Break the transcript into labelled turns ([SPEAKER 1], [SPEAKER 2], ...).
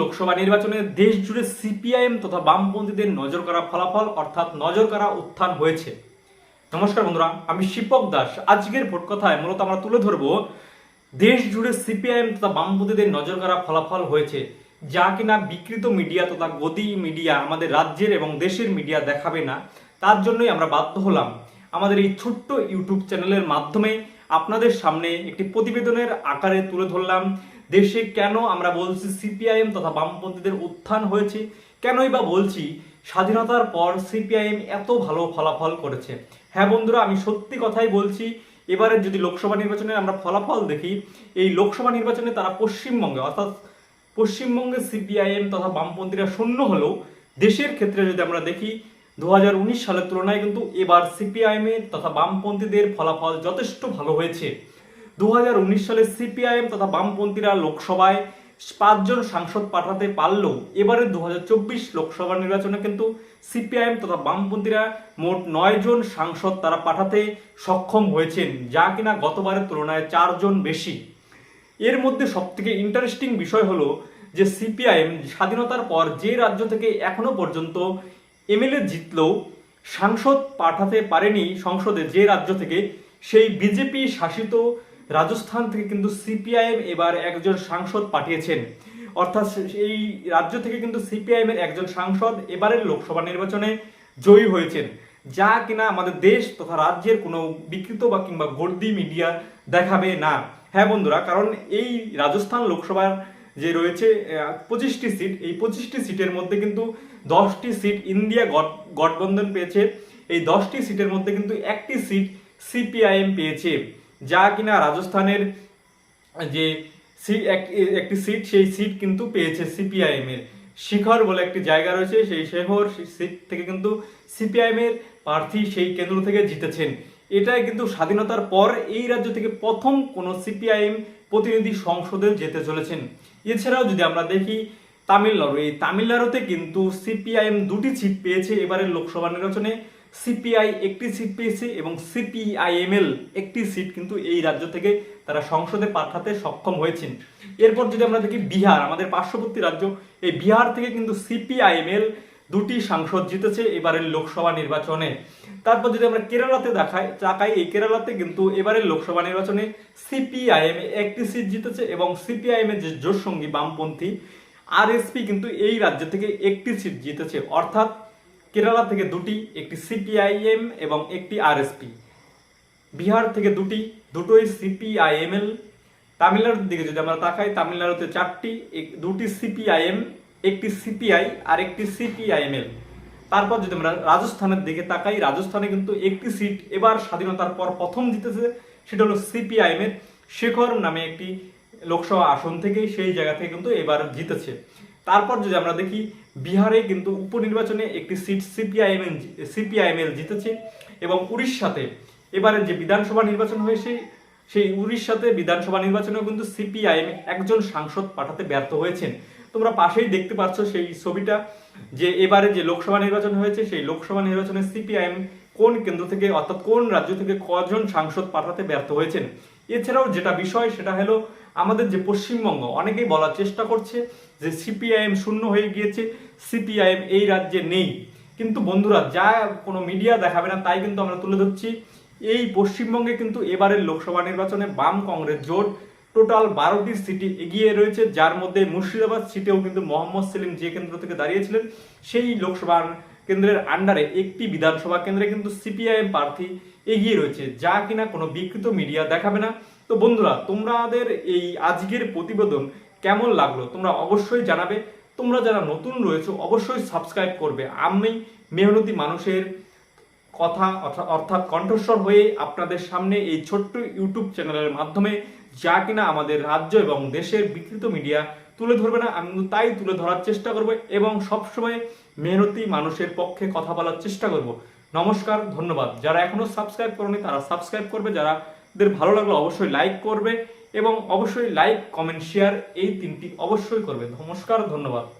[SPEAKER 1] লোকসভা নির্বাচনে দেশ জুড়ে সিপিআইএম তথা বামপন্থীদের নজর করা ফলাফল অর্থাৎ নজর করা উত্থান হয়েছে। নমস্কার বন্ধুরা, আমি শিপক দাস। আজকের ভোট কথায় মূলত আমরা তুলে ধরবো দেশ জুড়ে সিপিআইএম তথা বামপন্থীদের নজর করা ফলাফল হয়েছে, যা কিনা বিকৃত মিডিয়া তথা গদি মিডিয়া আমাদের রাজ্যের এবং দেশের মিডিয়া দেখাবে না, তার জন্যই আমরা বাধ্য হলাম। আমাদের এই ছোট্ট ইউটিউব চ্যানেলের মাধ্যমে আপনাদের সামনে একটি প্রতিবেদনের আকারে তুলে ধরলাম। দেশে কেন আমরা বলছি সিপিআইএম তথা বামপন্থীদের উত্থান হয়েছে? কেনই বা বলছি স্বাধীনতার পর সিপিআইএম এত ভালো ফলাফল করেছে? হ্যাঁ বন্ধুরা, আমি সত্যি কথাই বলছি, এবারে যদি লোকসভা নির্বাচনে আমরা ফলাফল দেখি, এই লোকসভা নির্বাচনে তারা পশ্চিমবঙ্গে, অর্থাৎ পশ্চিমবঙ্গে সিপিআইএম তথা বামপন্থীরা শূন্য হলেও, দেশের ক্ষেত্রে যদি আমরা দেখি দু হাজার উনিশ সালের তুলনায় কিন্তু এবার সিপিআইএম এর তথা বামপন্থীদের ফলাফল যথেষ্ট ভালো হয়েছে। দু হাজার উনিশ সালে সিপিআইএম তথা বামপন্থীরা লোকসভায় পাঁচজন সাংসদ পাঠাতে পারলেও এবারে দু হাজার চব্বিশ লোকসভা নির্বাচনে কিন্তু সিপিআইএম তথা বামপন্থীরা মোট নয় জন সাংসদ তারা পাঠাতে সক্ষম হয়েছেন, যা কিনা গতবারের তুলনায় চারজন বেশি। এর মধ্যে সবথেকে ইন্টারেস্টিং বিষয় হলো যে সিপিআইএম স্বাধীনতার পর যে রাজ্য থেকে এখনও পর্যন্ত এমএলএ জিতলেও সাংসদ পাঠাতে পারেনি সংসদে যে রাজ্য থেকে, সেই বিজেপি শাসিত রাজস্থান থেকে কিন্তু সিপিআইএম এবার একজন সাংসদ পাঠিয়েছেন। অর্থাৎ এই রাজ্য থেকে কিন্তু সিপিআইএম এর একজন সাংসদ এবারের লোকসভা নির্বাচনে জয়ী হয়েছেন। যা কিনা আমাদের দেশ তথা রাজ্যের কোনো বিকৃত বা কিংবা গর্দি মিডিয়া দেখাবে না। হ্যাঁ বন্ধুরা, কারণ এই রাজস্থান লোকসভার যে রয়েছে পঁচিশটি সিট, এই পঁচিশটি সিটের মধ্যে কিন্তু দশটি সিট ইন্ডিয়া গঠ- গঠবন্ধন পেয়েছে। এই দশটি সিটের মধ্যে কিন্তু একটি সিট সিপিআইএম পেয়েছে। যা কিনা রাজস্থানের যে সি- এক- একটি সিট সেই সিট কিন্তু পেয়েছে সিপিআইএম এর। শিখর বলে একটি জায়গা রয়েছে, সেই শেখর সিট থেকে কিন্তু সিপিআইএম এর প্রার্থী সেই কেন্দ্র থেকে জিতেছেন। এটাই কিন্তু স্বাধীনতার পর এই রাজ্য থেকে প্রথম কোনো সিপিআইএম প্রতিনিধি সংসদে যেতে চলেছেন। এছাড়াও যদি আমরা দেখি তামিলনাড়ু, এই তামিলনাড়ুতে কিন্তু সিপিআইএম দুটি সিট পেয়েছে এবারের লোকসভা নির্বাচনে। সিপিআই একটি সিট পেয়েছে এবং সিপিআইএমএল একটি সিট কিন্তু এই রাজ্য থেকে তারা সংসদে পাঠাতে সক্ষম হয়েছেন। এরপর যদি আমরা দেখি বিহার, আমাদের পার্শ্ববর্তী রাজ্য, এই বিহার থেকে কিন্তু সিপিআইএমএল দুটি সাংসদ জিতেছে এবারের লোকসভা নির্বাচনে। তারপর যদি আমরা কেরালাতে দেখাই চাকাই এই কেরালাতে কিন্তু এবারের লোকসভা নির্বাচনে সিপিআইএম একটি সিট জিতেছে এবং সিপিআইএম এর যে জোট সঙ্গী বামপন্থী আরএসপি কিন্তু এই রাজ্য থেকে একটি সিট জিতেছে। অর্থাৎ কেরালা থেকে দুটি, একটি সিপিআইএম এবং একটি আরএসপি। বিহার থেকে দুটি, দুটোই সিপিআইএমএল। তামিলনাড়ুর দিকে যদি আমরা তাকাই, তামিলনাড়ুতে চারটি দুটি সিপিআইএম, একটি সিপিআই আর একটি সিপিআইএমএল। তারপর যদি আমরা রাজস্থানের দিকে তাকাই, রাজস্থানে কিন্তু একটি সিট এবার স্বাধীনতার পর প্রথম জিতেছে, সেটা হলো সিপিআইএম এর শেখর নামে একটি লোকসভা আসন থেকে সেই জায়গা থেকে কিন্তু এবার জিতেছে। তারপর যদি আমরা দেখি, বিহারে কিন্তু উপনির্বাচনে একটি সিট সিপিআইএম সিপিআইএমএল জিতেছে এবং উড়িষ্যাতে এবারে যে বিধানসভা নির্বাচন হয়েছে, সেই উড়িষ্যাতে বিধানসভা নির্বাচনেও কিন্তু সিপিআইএম একজন সাংসদ পাঠাতে ব্যর্থ হয়েছেন। তোমরা পাশেই দেখতে পাচ্ছ সেই ছবিটা যে এবারে যে লোকসভা নির্বাচন হয়েছে, সেই লোকসভা নির্বাচনে সিপিআইএম কোন কেন্দ্র থেকে, অর্থাৎ কোন রাজ্য থেকে কজন সাংসদ পাঠাতে ব্যর্থ হয়েছেন? এছাড়াও যেটা বিষয়, সেটা হলো আমাদের যে পশ্চিমবঙ্গ, অনেকেই বলার চেষ্টা করছে যে সিপিআইএম শূন্য হয়ে গিয়েছে, সিপিআইএম এই রাজ্যে নেই। কিন্তু বন্ধুরা, যা কোনো মিডিয়া দেখাবে না, তাই কিন্তু আমরা তুলে ধরছি। এই পশ্চিমবঙ্গে কিন্তু এবারের লোকসভা নির্বাচনে বাম কংগ্রেস জোট টোটাল বারোটি সিটি এগিয়ে রয়েছে, যার মধ্যে মুর্শিদাবাদ সিটেও কিন্তু মোহাম্মদ সেলিম যে কেন্দ্র থেকে দাঁড়িয়েছিলেন, সেই লোকসভা কেন্দ্রের আন্ডারে একটি বিধানসভা কেন্দ্রে কিন্তু সিপিআইএম প্রার্থী এগিয়ে রয়েছে, যা কিনা কোনো বিকৃত মিডিয়া দেখাবে না। তো বন্ধুরা, তোমাদের এই আজকের প্রতিবেদন কেমন লাগল তোমরা অবশ্যই জানাবে। তোমরা যারা নতুন রয়েছে, অবশ্যই সাবস্ক্রাইব করবে। আমি মেহনতি মানুষের কথা অর্থা- অর্থাৎ কণ্ঠস্বর হয়ে আপনাদের সামনে এই ছোট্ট ইউটিউব চ্যানেলের মাধ্যমে যা কিনা আমাদের রাজ্য এবং দেশের বিকৃত মিডিয়া তুলে ধরবে না, আমি তাই তুলে ধরার চেষ্টা করব এবং সবসময় মেহনতি মানুষের পক্ষে কথা বলার চেষ্টা করব। নমস্কার, ধন্যবাদ। যারা এখনও সাবস্ক্রাইব করেনি, তারা সাবস্ক্রাইব করবে। যারা দের ভালো লাগল অবশ্যই লাইক করবে এবং অবশ্যই লাইক, কমেন্ট, শেয়ার এই তিনটি অবশ্যই করবে। নমস্কার, ধন্যবাদ।